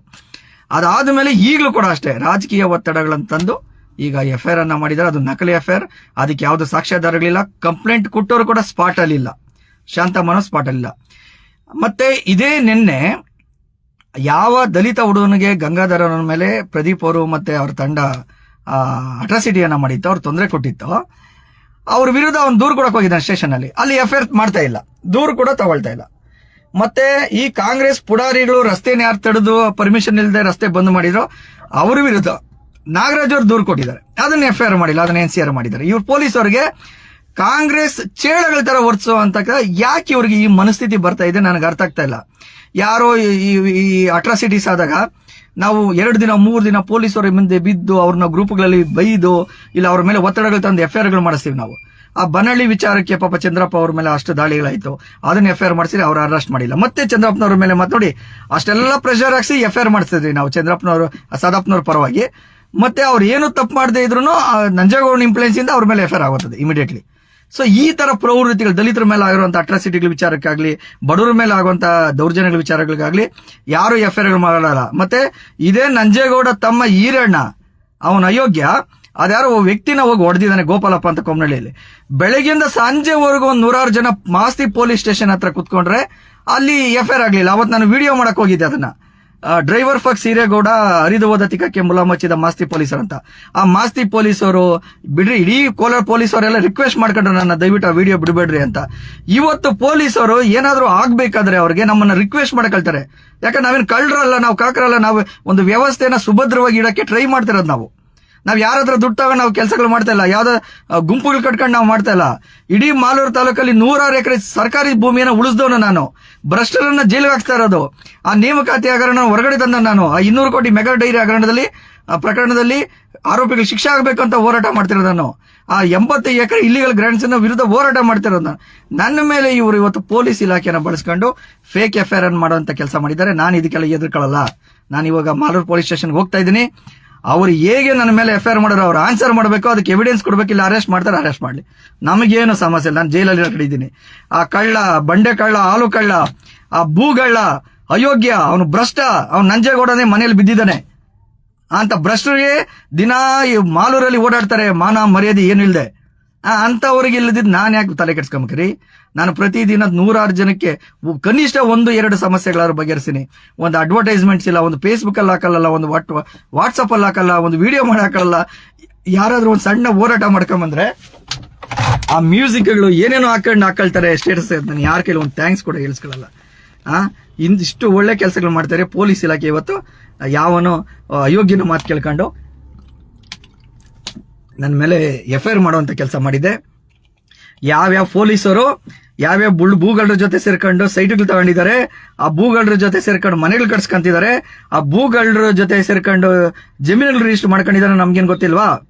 ಅದಾದ್ಮೇಲೆ ಈಗಲೂ ಕೂಡ ಅಷ್ಟೇ ರಾಜಕೀಯ ಒತ್ತಡಗಳನ್ನು ತಂದು ಈಗ ಎಫ್ ಐ ಆರ್ ಅನ್ನ ಅದು ನಕಲಿ ಎಫ್ ಐ ಆರ್ ಅದಕ್ಕೆ ಯಾವುದು ಸಾಕ್ಷ್ಯಾಧಾರಗಳಿಲ್ಲ. ಕಂಪ್ಲೇಂಟ್ ಕೊಟ್ಟವರು ಕೂಡ ಸ್ಪಾಟ್ ಅಲ್ಲಿ ಇಲ್ಲ. ಶಾಂತಮ್ಮನ ಸ್ಪಾಟ್ ಅಲ್ಲಿಲ್ಲ ಮತ್ತೆ ಇದೇ ನಿನ್ನೆ ಯಾವ ದಲಿತ ಹುಡುಗನಿಗೆ ಗಂಗಾಧರನ ಮೇಲೆ ಪ್ರದೀಪ್ ಅವರು ಮತ್ತೆ ಅವ್ರ ತಂಡ ಅಟ್ರಾಸಿಟಿಯನ್ನ ಮಾಡಿತ್ತು, ಅವ್ರು ತೊಂದರೆ ಕೊಟ್ಟಿತ್ತು. ಅವ್ರ ವಿರುದ್ಧ ಅವ್ನು ದೂರು ಕೊಡಕ್ ಹೋಗಿದ್ದಾನೆ ಸ್ಟೇಷನ್ ಅಲ್ಲಿ. ಅಲ್ಲಿ ಎಫ್ ಮಾಡ್ತಾ ಇಲ್ಲ. ದೂರು ಕೂಡ ತಗೊಳ್ತಾ ಇಲ್ಲ. ಮತ್ತೆ ಈ ಕಾಂಗ್ರೆಸ್ ಪುಡಾರಿಗಳು ರಸ್ತೆನ ಯಾರು ತಡೆದು ಪರ್ಮಿಷನ್ ಇಲ್ಲದೆ ರಸ್ತೆ ಬಂದ್ ಮಾಡಿದ್ರು, ಅವ್ರ ವಿರುದ್ಧ ನಾಗರಾಜ್ ಅವರು ದೂರು ಕೊಟ್ಟಿದ್ದಾರೆ. ಅದನ್ನ ಎಫ್ ಐ ಆರ್ ಮಾಡಿಲ್ಲ, ಅದನ್ನ ಎನ್ ಸಿ ಆರ್ ಮಾಡಿದ್ದಾರೆ. ಇವ್ರು ಪೊಲೀಸ್ ಅವರಿಗೆ ಕಾಂಗ್ರೆಸ್ ಚೇಳಗಳ ತರ ಅಂತ ಯಾಕೆ ಇವ್ರಿಗೆ ಈ ಮನಸ್ಥಿತಿ ಬರ್ತಾ ಇದೆ ನನಗೆ ಅರ್ಥ ಆಗ್ತಾ ಇಲ್ಲ. ಯಾರೋ ಈ- ಅಟ್ರಾಸಿಟೀಸ್ ಆದಾಗ ನಾವು ಎರಡು ದಿನ, ಮೂರು ದಿನ ಪೊಲೀಸರ ಮುಂದೆ ಬಿದ್ದು ಅವ್ರನ್ನ ಗ್ರೂಪ್ಗಳಲ್ಲಿ ಬೈದು, ಇಲ್ಲ ಅವ್ರ ಮೇಲೆ ಒತ್ತಡಗಳು ತಂದು ಎಫ್ ಐ ಆರ್ಗಳು ಮಾಡಿಸ್ತೀವಿ ನಾವು. ಆ ಬನಳ್ಳಿ ವಿಚಾರಕ್ಕೆ ಪಾಪ ಚಂದ್ರಪ್ಪ ಅವ್ರ ಮೇಲೆ ಅಷ್ಟು ದಾಳಿಗಳಾಯಿತು. ಅದನ್ನ ಎಫ್ ಐ ಆರ್ ಮಾಡಿಸಿ ಅವ್ರು ಅರೆಸ್ಟ್ ಮಾಡಿಲ್ಲ. ಮತ್ತೆ ಚಂದ್ರಪ್ಪನವ್ರ ಮೇಲೆ ಮತ್ತೆ ನೋಡಿ ಅಷ್ಟೆಲ್ಲ ಪ್ರೆಷರ್ ಹಾಕಿಸಿ ಎಫ್ ಐ ಆರ್ ನಾವು. ಚಂದ್ರಪ್ಪನವರು, ಸದಪ್ಪನವ್ರ ಪರವಾಗಿ. ಮತ್ತೆ ಅವ್ರು ಏನು ತಪ್ಪು ಮಾಡದೇ ಇದ್ರು ನಂಜೇಗೌಡ ಇಂಪ್ಲೂಯೆನ್ಸ್ ಇಂದ ಅವ್ರ ಮೇಲೆ ಎಫರ್ ಆಗುತ್ತದೆ ಇಮಿಡಿಯೇಟ್ಲಿ ಸೊ ಈ ತರ ಪ್ರವೃತ್ತಿಗಳು ದಲಿತರ ಮೇಲೆ ಆಗಿರುವಂತಹ ಅಟ್ರಾಸಿಟಿಗಳ ವಿಚಾರಕ್ಕಾಗ್ಲಿ, ಬಡವರ ಮೇಲೆ ಆಗುವಂತ ದೌರ್ಜನ್ಯಗಳ ವಿಚಾರಗಳಿಗಾಗ್ಲಿ, ಯಾರು ಎಫ್ ಐ ಮಾಡಲ್ಲ. ಮತ್ತೆ, ಇದೇ ನಂಜೇಗೌಡ ತಮ್ಮ ಈರಣ್ಣ, ಅವನ ಅಯೋಗ್ಯ, ಅದ್ಯಾರೋ ವ್ಯಕ್ತಿನ ಹೋಗಿ ಹೊಡೆದಿದ್ದಾನೆ ಗೋಪಾಲಪ್ಪ ಅಂತ ಕೊಮ್ಮನಹಳ್ಳಿಯಲ್ಲಿ ಬೆಳಗ್ಗೆಯಿಂದ ಸಂಜೆವರೆಗೂ ಒಂದು ನೂರಾರು ಜನ ಮಾಸ್ತಿ ಪೊಲೀಸ್ ಸ್ಟೇಷನ್ ಹತ್ರ ಕುತ್ಕೊಂಡ್ರೆ, ಅಲ್ಲಿ ಎಫ್ ಐ ಆರ್ ಆಗ್ಲಿಲ್ಲ. ಅವತ್ತು ನಾನು ವಿಡಿಯೋ ಮಾಡಕ್ ಹೋಗಿದ್ದೆ ಅದನ್ನ. ಡ್ರೈವರ್ ಫಕ್ ಸೀರೇಗೌಡ ಹರಿದು ಹೋದ ತಿಕ್ಕಕ್ಕೆ ಮುಲಾಮಚ್ಚಿದ ಮಾಸ್ತಿ ಪೊಲೀಸರು ಅಂತ ಆ ಮಾಸ್ತಿ ಪೊಲೀಸರು, ಬಿಡ್ರಿ, ಇಡೀ ಕೋಲಾರ ಪೊಲೀಸವರೆಲ್ಲ ರಿಕ್ವೆಸ್ಟ್ ಮಾಡ್ಕೊಂಡ್ರು ನನ್ನ, ದಯವಿಟ್ಟು ಆ ವಿಡಿಯೋ ಬಿಡಬೇಡ್ರಿ ಅಂತ. ಇವತ್ತು ಪೊಲೀಸರು ಏನಾದ್ರೂ ಆಗ್ಬೇಕಾದ್ರೆ ಅವ್ರಿಗೆ ನಮ್ಮನ್ನ ರಿಕ್ವೆಸ್ಟ್ ಮಾಡ್ಕೊಳ್ತಾರೆ. ಯಾಕಂದ್ರೆ ನಾವೇನು ಕಳ್ಳರಲ್ಲ, ನಾವು ಕಾಕರಲ್ಲ, ನಾವು ಒಂದು ವ್ಯವಸ್ಥೆನ ಸುಭದ್ರವಾಗಿ ಇಡಕ್ಕೆ ಟ್ರೈ ಮಾಡ್ತಿರೋದು ನಾವು. ನಾವ್ ಯಾರಾದ್ರೂ ದುಡ್ಡು ತಗೊಂಡು ನಾವು ಕೆಲಸಗಳು ಮಾಡ್ತಾ ಇಲ್ಲ. ಯಾವ್ದೋ ಗುಂಪುಗಳು ಕಟ್ಕೊಂಡು ನಾವು ಮಾಡ್ತಾ ಇಲ್ಲ. ಇಡೀ ಮಾಲೂರು ತಾಲೂಕಲ್ಲಿ ನೂರಾರು ಎಕರೆ ಸರ್ಕಾರಿ ಭೂಮಿಯನ್ನು ಉಳಿಸ್ದವನು ನಾನು. ಭ್ರಷ್ಟರನ್ನ ಜೈಲಿಗೆ ಹಾಕ್ತಾ ಇರೋದು. ಆ ನೇಮಕಾತಿ ಹಗರಣ ಹೊರಗಡೆ ತಂದ ನಾನು. ಆ ಇನ್ನೂರು ಕೋಟಿ ಮೆಗಾ ಡೈರಿ ಹಗರಣದಲ್ಲಿ ಪ್ರಕರಣದಲ್ಲಿ ಆರೋಪಿಗಳು ಶಿಕ್ಷೆ ಆಗಬೇಕು ಅಂತ ಹೋರಾಟ ಮಾಡ್ತಿರೋದು ನಾನು. ಆ ಎಂಬತ್ತು ಎಕರೆ ಇಲ್ಲಿಗಲ್ ಗ್ರಾಂಟ್ಸ್ ವಿರುದ್ಧ ಹೋರಾಟ ಮಾಡ್ತಿರೋದು ನಾನು. ನನ್ನ ಮೇಲೆ ಇವರು ಇವತ್ತು ಪೊಲೀಸ್ ಇಲಾಖೆನ ಬಳಸ್ಕೊಂಡು ಫೇಕ್ ಎಫ್ ಐ ಆರ್ ಮಾಡುವಂತ ಕೆಲಸ ಮಾಡಿದ್ದಾರೆ. ನಾನು ಇದಕ್ಕೆಲ್ಲ ಎದುರ್ಕೊಳ್ಳಲ್ಲ. ನಾನು ಇವಾಗ ಮಾಲೂರು ಪೊಲೀಸ್ ಸ್ಟೇಷನ್ಗೆ ಹೋಗ್ತಾ ಇದ್ದೀನಿ. ಅವ್ರು ಹೇಗೆ ನನ್ನ ಮೇಲೆ ಎಫ್ ಐ ಆರ್ ಮಾಡೋರು ಅವ್ರು ಆನ್ಸರ್ ಮಾಡಬೇಕು, ಅದಕ್ಕೆ ಎವಿಡೆನ್ಸ್ ಕೊಡ್ಬೇಕು, ಇಲ್ಲ ಅರೆಸ್ಟ್ ಮಾಡ್ತಾರೆ ಅರೆಸ್ಟ್ ಮಾಡಲಿ. ನಮಗೇನು ಸಮಸ್ಯೆ ಇಲ್ಲ, ನಾನು ಜೈಲಲ್ಲಿ ಕಡೆ ಇದ್ದೀನಿ. ಆ ಕಳ್ಳ, ಬಂಡೆ ಕಳ್ಳ, ಹಾಲು ಕಳ್ಳ, ಆ ಭೂಗಳ್ಳ, ಅಯೋಗ್ಯ, ಅವನು ಭ್ರಷ್ಟ, ಅವನು ನಂಜೇಗೌಡನೇ ಮನೆಯಲ್ಲಿ ಬಿದ್ದಿದ್ದಾನೆ. ಅಂತ ಭ್ರಷ್ಟರಿಗೆ ದಿನ ಈ ಮಾಲೂರಲ್ಲಿ ಓಡಾಡ್ತಾರೆ, ಮಾನ ಮರ್ಯಾದೆ ಏನು ಇಲ್ಲದೆ ಅಂತವ್ರಿಗೆ ಇಲ್ಲದಿದ್ದು ನಾನು ಯಾಕೆ ತಲೆ ಕೆಡ್ಸ್ಕೊಂಬಕ್ರಿ? ನಾನು ಪ್ರತಿದಿನ ನೂರಾರು ಜನಕ್ಕೆ ಕನಿಷ್ಠ ಒಂದು, ಎರಡು ಸಮಸ್ಯೆಗಳಾದ್ರೂ ಬಗೆಹರಿಸಿನಿ ಒಂದು ಅಡ್ವರ್ಟೈಸ್ಮೆಂಟ್ಸ್ ಇಲ್ಲ, ಒಂದು ಫೇಸ್ಬುಕ್ ಅಲ್ಲಿ ಹಾಕಲ್ಲ ಒಂದು ವಾಟ್ ವಾಟ್ಸಪ್ಪಲ್ಲಿ ಹಾಕಲ್ಲ, ಒಂದು ವಿಡಿಯೋ ಮಾಡಿ ಹಾಕಲ್ಲ ಯಾರಾದ್ರೂ ಒಂದು ಸಣ್ಣ ಹೋರಾಟ ಮಾಡ್ಕೊಂಬಂದ್ರೆ, ಆ ಮ್ಯೂಸಿಕ್ಗಳು ಏನೇನೋ ಹಾಕೊಂಡು ಹಾಕೊಳ್ತಾರೆ ಸ್ಟೇಟಸ್ ನಾನು ಯಾರ ಕೈಲಿ ಒಂದು ಥ್ಯಾಂಕ್ಸ್ ಕೂಡ ಹೇಳ್ಸ್ಕೊಳ್ಳಲ್ಲ ಇಂದಿಷ್ಟು ಒಳ್ಳೆ ಕೆಲಸಗಳು ಮಾಡ್ತಾರೆ ಪೊಲೀಸ್ ಇಲಾಖೆ ಇವತ್ತು, ಯಾವನೋ ಅಯೋಗ್ಯನ ಮಾತು ಕೇಳ್ಕೊಂಡು ನನ್ನ ಮೇಲೆ ಎಫ್ ಐ ಆರ್ ಮಾಡುವಂತ ಕೆಲಸ ಮಾಡಿದೆ ಯಾವ್ಯಾವ ಪೊಲೀಸರು, ಯಾವ್ಯಾವ ಬುಳ್ ಭೂಗಳರ ಜೊತೆ ಸೇರ್ಕೊಂಡು ಸೈಟ್ಗಳು ತಗೊಂಡಿದ್ದಾರೆ, ಆ ಭೂಗಳರ ಜೊತೆ ಸೇರ್ಕೊಂಡು ಮನೆಗಳು ಕಟ್ಸ್ಕೊಂತಿದ್ದಾರೆ, ಆ ಭೂಗಳರ ಜೊತೆ ಸೇರ್ಕೊಂಡು ಜಮೀನುಗಳು ರಿಜಿಸ್ಟರ್ ಮಾಡ್ಕೊಂಡಿದ್ದಾರೆ ನಮ್ಗೇನ್ ಗೊತ್ತಿಲ್ವಾ?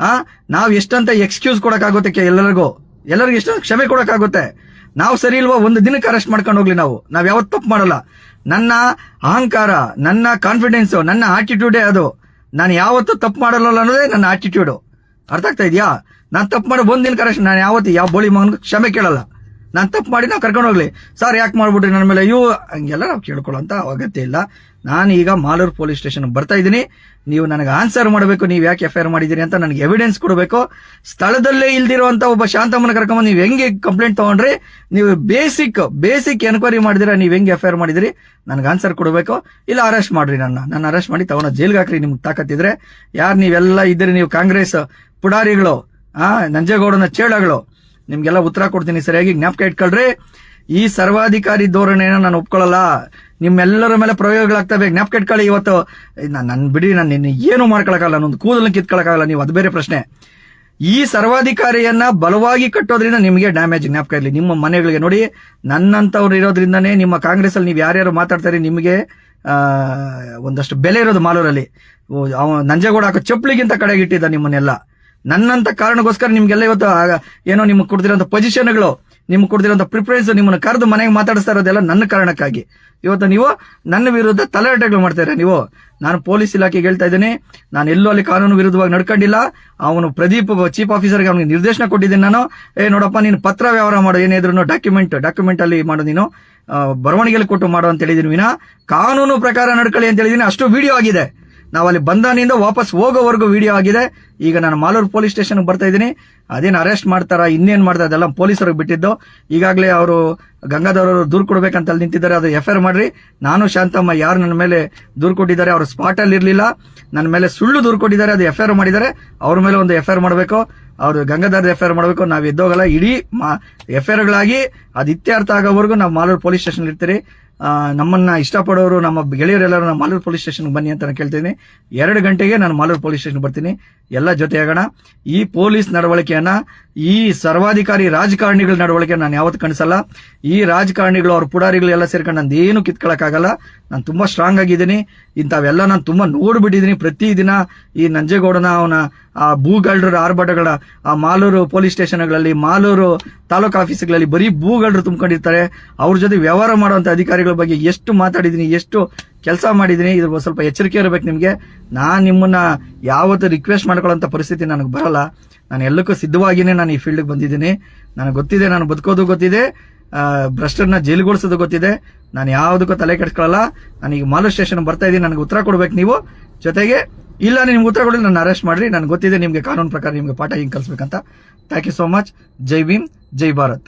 ಆ, ನಾವ್ ಎಷ್ಟಂತ ಎಕ್ಸ್ಕ್ಯೂಸ್ ಕೊಡಕ್ಕಾಗುತ್ತೆ ಎಲ್ಲರಿಗೂ? ಎಲ್ಲರಿಗೂ ಎಷ್ಟು ಕ್ಷಮೆ ಕೊಡಕ್ಕಾಗುತ್ತೆ. ನಾವು ಸರಿ ಇಲ್ವಾ, ಒಂದು ದಿನಕ್ಕೆ ಅರೆಸ್ಟ್ ಮಾಡ್ಕೊಂಡು ಹೋಗ್ಲಿ ನಾವು. ನಾವ್ ಯಾವತ್ತು ತಪ್ಪು ಮಾಡಲ್ಲ. ನನ್ನ ಅಹಂಕಾರ, ನನ್ನ ಕಾನ್ಫಿಡೆನ್ಸ್ ನನ್ನ ಆಟಿಟ್ಯೂಡೇ ಅದು. ನಾನು ಯಾವತ್ತೂ ತಪ್ಪು ಮಾಡಲ್ಲ ಅನ್ನೋದೇ ನನ್ನ ಆಟಿಟ್ಯೂಡು ಅರ್ಥ ಆಗ್ತಾ ಇದೆಯಾ? ನಾನು ತಪ್ಪು ಮಾಡಿ ಒಂದಿನ ಕರೆಕ್ಷನ್ ನಾನು ಯಾವತ್ತು ಯಾವ ಬೋಳಿ ಮಗನ ಕ್ಷಮೆ ಕೇಳಲ್ಲ. ನಾನು ತಪ್ಪು ಮಾಡಿ ನಾವು ಕರ್ಕೊಂಡು ಹೋಗ್ಲಿ. ಸರ್ ಯಾಕೆ ಮಾಡ್ಬಿಟ್ರಿ ನನ್ನ ಮೇಲೆ? ಅಯ್ಯೋ, ಹಂಗೆಲ್ಲ ನಾವು ಕೇಳ್ಕೊಳ್ಳೋಂತ ಅಗತ್ಯ ಇಲ್ಲ. ನಾನು ಈಗ ಮಾಲೂರು ಪೊಲೀಸ್ ಸ್ಟೇಷನ್ ಬರ್ತಾ ಇದ್ದೀನಿ. ನೀವು ನನಗೆ ಆನ್ಸರ್ ಮಾಡಬೇಕು, ನೀವು ಯಾಕೆ ಎಫ್ ಐ ಆರ್ ಮಾಡಿದ್ದೀರಿ ಅಂತ ನನಗೆ ಎವಿಡೆನ್ಸ್ ಕೊಡಬೇಕು. ಸ್ಥಳದಲ್ಲೇ ಇಲ್ದಿರುವಂತ ಒಬ್ಬ ಶಾಂತಮ್ಮನ ಕರ್ಕೊಂಬಂದು ನೀವು ಹೆಂಗೆ ಕಂಪ್ಲೇಂಟ್ ತಗೊಂಡ್ರಿ? ನೀವು ಬೇಸಿಕ್ ಬೇಸಿಕ್ ಎನ್ಕ್ವೈರಿ ಮಾಡಿದಿರ ನೀವು ಹೆಂಗೆ ಎಫ್ ಐ ಆರ್ ಮಾಡಿದಿರಿ ನನಗೆ ಆನ್ಸರ್ ಕೊಡಬೇಕು. ಇಲ್ಲ ಅರೆಸ್ಟ್ ಮಾಡ್ರಿ ನನ್ನ. ನನ್ನ ಅರೆಸ್ಟ್ ಮಾಡಿ ತಗೊಂಡು ಜೈಲ್ಗೆ ಹಾಕ್ರಿ, ನಿಮ್ಗೆ ತಾಕತ್ತಿದ್ರೆ. ಯಾರು ನೀವೆಲ್ಲ ಇದ್ದೀರಿ, ನೀವು ಕಾಂಗ್ರೆಸ್ ಪುಡಾರಿಗಳು, ಆ, ನಂಜೇಗೌಡನ ಚೇಳಗಳು. ನಿಮ್ಗೆಲ್ಲ ಉತ್ತರ ಕೊಡ್ತೀನಿ, ಸರಿಯಾಗಿ ಜ್ಞಾಪಕ ಇಟ್ಕೊಳ್ರಿ. ಈ ಸರ್ವಾಧಿಕಾರಿ ಧೋರಣೆನ ನಾನು ಒಪ್ಕೊಳ್ಳಲ್ಲ. ನಿಮ್ಮೆಲ್ಲರ ಮೇಲೆ ಪ್ರಯೋಗಗಳಾಗ್ತವೆ ಜ್ಞಾಪಕ ಇಟ್ಕೊಳ್ಳಿ ಇವತ್ತು ನಾನು ಬಿಡಿ, ನಾನು ನಿನ್ನ ಏನು ಮಾಡ್ಕೊಳಕ್ಕಾಗಲ್ಲ ನನ್ನೊಂದು ಕೂದಲು ಕಿತ್ಕೊಳಕ್ಕಾಗಲ್ಲ, ನೀವು ಅದು ಬೇರೆ ಪ್ರಶ್ನೆ. ಈ ಸರ್ವಾಧಿಕಾರಿಯನ್ನ ಬಲವಾಗಿ ಕಟ್ಟೋದ್ರಿಂದ ನಿಮಗೆ ಡ್ಯಾಮೇಜ್ ಜ್ಞಾಪಕ ಇರಲಿ. ನಿಮ್ಮ ಮನೆಗಳಿಗೆ ನೋಡಿ, ನನ್ನಂತವ್ರು ಇರೋದ್ರಿಂದನೇ ನಿಮ್ಮ ಕಾಂಗ್ರೆಸ್ ಅಲ್ಲಿ ನೀವು ಯಾರ್ಯಾರು ಮಾತಾಡ್ತಾರೆ, ನಿಮಗೆ ಒಂದಷ್ಟು ಬೆಲೆ ಇರೋದು ಮಾಲೂರಲ್ಲಿ. ನಂಜೇಗೌಡ ಹಾಕೋ ಚಪ್ಪಲಿಗಿಂತ ಕಡೆಗಿಟ್ಟಿದ್ದ ನಿಮ್ಮನ್ನೆಲ್ಲ. ನನ್ನಂತ ಕಾರಣಕ್ಕೋಸ್ಕರ ನಿಮ್ಗೆಲ್ಲ ಇವತ್ತು ಏನೋ ನಿಮ್ಗೆ ಕೊಡ್ತಿರೋಂಥ ಪೊಸಿಷನ್ಗಳು ನಿಮ್ಗೆ ಕೊಡ್ತಿರೋಂಥ ಪ್ರಿಫರೆನ್ಸ್ ನಿಮ್ಮನ್ನ ಕರೆದು ಮನೆಗೆ ಮಾತಾಡಿಸ್ತಾ ಇರೋದೆಲ್ಲ ನನ್ನ ಕಾರಣಕ್ಕಾಗಿ. ಇವತ್ತು ನೀವು ನನ್ನ ವಿರುದ್ಧ ತಲೆಹರಟೆಗಳು ಮಾಡ್ತಾರೆ ನೀವು. ನಾನು ಪೊಲೀಸ್ ಇಲಾಖೆಗೆ ಹೇಳ್ತಾ ಇದ್ದೀನಿ, ನಾನು ಎಲ್ಲೂ ಅಲ್ಲಿ ಕಾನೂನು ವಿರುದ್ಧವಾಗಿ ನಡ್ಕೊಂಡಿಲ್ಲ. ಅವನು ಪ್ರದೀಪ್ ಚೀಫ್ ಆಫೀಸರ್ಗೆ ಅವನಿಗೆ ನಿರ್ದೇಶನ ಕೊಟ್ಟಿದ್ದೀನಿ ನಾನು. ಏ, ನೋಡಪ್ಪ, ನೀನು ಪತ್ರ ವ್ಯವಹಾರ ಮಾಡು ಏನಿದ್ರು ಡಾಕ್ಯುಮೆಂಟ್ ಡಾಕ್ಯುಮೆಂಟ್ ಅಲ್ಲಿ ಮಾಡು ನೀನು. ಬರವಣಿಗೆಯಲ್ಲಿ ಕೊಟ್ಟು ಮಾಡು ಅಂತ ಹೇಳಿದೀನಿ ವಿನ. ಕಾನೂನು ಪ್ರಕಾರ ನಡ್ಕೊಳ್ಳಿ ಅಂತ ಹೇಳಿದೀನಿ ಅಷ್ಟು ವಿಡಿಯೋ ಆಗಿದೆ. ನಾವು ಅಲ್ಲಿ ಬಂಧನಿಂದ ವಾಪಸ್ ಹೋಗೋವರೆಗೂ ವಿಡಿಯೋ ಆಗಿದೆ. ಈಗ ನಾನು ಮಾಲೂರು ಪೊಲೀಸ್ ಸ್ಟೇಷನ್ ಬರ್ತಾ ಇದ್ದೀನಿ. ಅದೇನು ಅರೆಸ್ಟ್ ಮಾಡ್ತಾರ, ಇನ್ನೇನು ಮಾಡ್ತಾರೆ ಅದೆಲ್ಲ ಪೊಲೀಸರಿಗೆ ಬಿಟ್ಟಿದ್ದು. ಈಗಾಗಲೇ ಅವರು ಗಂಗಾಧರವರು ದೂರು ಕೊಡ್ಬೇಕಂತ ಅಲ್ಲಿ ನಿಂತಿದ್ದಾರೆ. ಅದು ಎಫ್ ಐ ಆರ್ ಮಾಡ್ರಿ. ನಾನು ಶಾಂತಮ್ಮ, ಯಾರು ನನ್ನ ಮೇಲೆ ದೂರು ಕೊಟ್ಟಿದ್ದಾರೆ ಅವರು ಸ್ಪಾಟ್ ಅಲ್ಲಿ ಇರ್ಲಿಲ್ಲ. ನನ್ನ ಮೇಲೆ ಸುಳ್ಳು ದೂರು ಕೊಟ್ಟಿದ್ದಾರೆ, ಅದು ಎಫ್ ಐ ಆರ್ ಮಾಡಿದ್ದಾರೆ. ಅವ್ರ ಮೇಲೆ ಒಂದು ಎಫ್ ಆರ್ ಮಾಡಬೇಕು. ಅವರು ಗಂಗಾಧರ ಎಫ್ ಐ ಆರ್ ಮಾಡಬೇಕು. ನಾವು ಎದ್ದೋಗಲ್ಲ. ಇಡೀ ಎಫ್ ಐ ಆರ್ಗಳಾಗಿ ಅದು ಇತ್ಯರ್ಥ ಆಗೋವರೆಗೂ ನಾವು ಮಾಲೂರು ಪೊಲೀಸ್ ಸ್ಟೇಷನ್ ಇರ್ತೀರಿ. ನಮ್ಮನ್ನ ಇಷ್ಟಪಡೋರು, ನಮ್ಮ ಗೆಳೆಯರೆಲ್ಲರೂ ನಮ್ಮ ಮಾಲೂರು ಪೊಲೀಸ್ ಸ್ಟೇಷನ್ ಬನ್ನಿ ಅಂತ ನಾನು ಕೇಳ್ತೀನಿ ಎರಡು ಗಂಟೆಗೆ ನಾನು ಮಾಲೂರು ಪೊಲೀಸ್ ಸ್ಟೇಷನ್ ಬರ್ತೀನಿ. ಎಲ್ಲ ಜೊತೆಯಾಗೋಣ. ಈ ಪೊಲೀಸ್ ನಡವಳಿಕೆಯನ್ನ, ಈ ಸರ್ವಾಧಿಕಾರಿ ರಾಜಕಾರಣಿಗಳ ನಡವಳಿಕೆ ನಾನು ಯಾವತ್ತು ಕಣಿಸಲ್ಲ. ಈ ರಾಜಕಾರಣಿಗಳು, ಅವ್ರ ಪುಡಾರಿಗಳು ಎಲ್ಲ ಸೇರ್ಕೊಂಡು ನಂದು ಏನು ಕಿತ್ಕೊಳಕ್ಕಾಗಲ್ಲ. ನಾನು ತುಂಬಾ ಸ್ಟ್ರಾಂಗ್ ಆಗಿದ್ದೀನಿ. ಇಂಥವೆಲ್ಲ ನಾನು ತುಂಬಾ ನೋಡ್ಬಿಟ್ಟಿದ್ದೀನಿ. ಪ್ರತಿದಿನ ಈ ನಂಜೇಗೌಡನ, ಅವನ ಆ ಭೂಗಳ್ರ ಆರ್ಭಟಗಳ, ಆ ಮಾಲೂರು ಪೊಲೀಸ್ ಸ್ಟೇಷನ್ಗಳಲ್ಲಿ, ಮಾಲೂರು ತಾಲೂಕು ಆಫೀಸ್ಗಳಲ್ಲಿ ಬರೀ ಭೂಗಳ್ರು ತುಂಬಿಕೊಂಡಿರ್ತಾರೆ. ಅವ್ರ ಜೊತೆ ವ್ಯವಹಾರ ಮಾಡುವಂತ ಅಧಿಕಾರಿಗಳ ಬಗ್ಗೆ ಎಷ್ಟು ಮಾತಾಡಿದೀನಿ, ಎಷ್ಟು ಕೆಲಸ ಮಾಡಿದೀನಿ, ಇದ್ರ ಸ್ವಲ್ಪ ಎಚ್ಚರಿಕೆ ಇರಬೇಕು ನಿಮಗೆ. ನಾನು ನಿಮ್ಮನ್ನ ಯಾವತ್ತು ರಿಕ್ವೆಸ್ಟ್ ಮಾಡ್ಕೊಳ್ಳೋಂಥ ಪರಿಸ್ಥಿತಿ ನನಗೆ ಬರಲ್ಲ. ನಾನು ಎಲ್ಲಕ್ಕೂ ಸಿದ್ಧವಾಗಿನೇ ನಾನು ಈ ಫೀಲ್ಡ್ಗೆ ಬಂದಿದ್ದೀನಿ. ನನಗೆ ಗೊತ್ತಿದೆ, ನಾನು ಬದುಕೋದು ಗೊತ್ತಿದೆ ಭ್ರಷ್ಟರನ್ನ ಜೈಲುಗೊಳಿಸೋದು ಗೊತ್ತಿದೆ. ನಾನು ಯಾವುದಕ್ಕೂ ತಲೆ ಕೆಡಿಸ್ಕೊಳ್ಳಲ್ಲ. ನಾನು ಈಗ ಮಾಲೂರು ಸ್ಟೇಷನ್ ಬರ್ತಾ ಇದ್ದೀನಿ. ನನಗೆ ಉತ್ತರ ಕೊಡ್ಬೇಕು ನೀವು. ಜೊತೆಗೆ ಇಲ್ಲ ನಿಮ್ಗೆ ಉತ್ತರ ಕೊಡಿ ನಾನು ಅರೆಸ್ಟ್ ಮಾಡ್ರಿ. ನನಗೆ ಗೊತ್ತಿದೆ ನಿಮಗೆ ಕಾನೂನು ಪ್ರಕಾರ ನಿಮ್ಗೆ ಪಾಠ ಹಿಂಗೆ ಕಲಿಸ್ಬೇಕಂತ. Thank you so much Jai Bhim, Jai Bharat.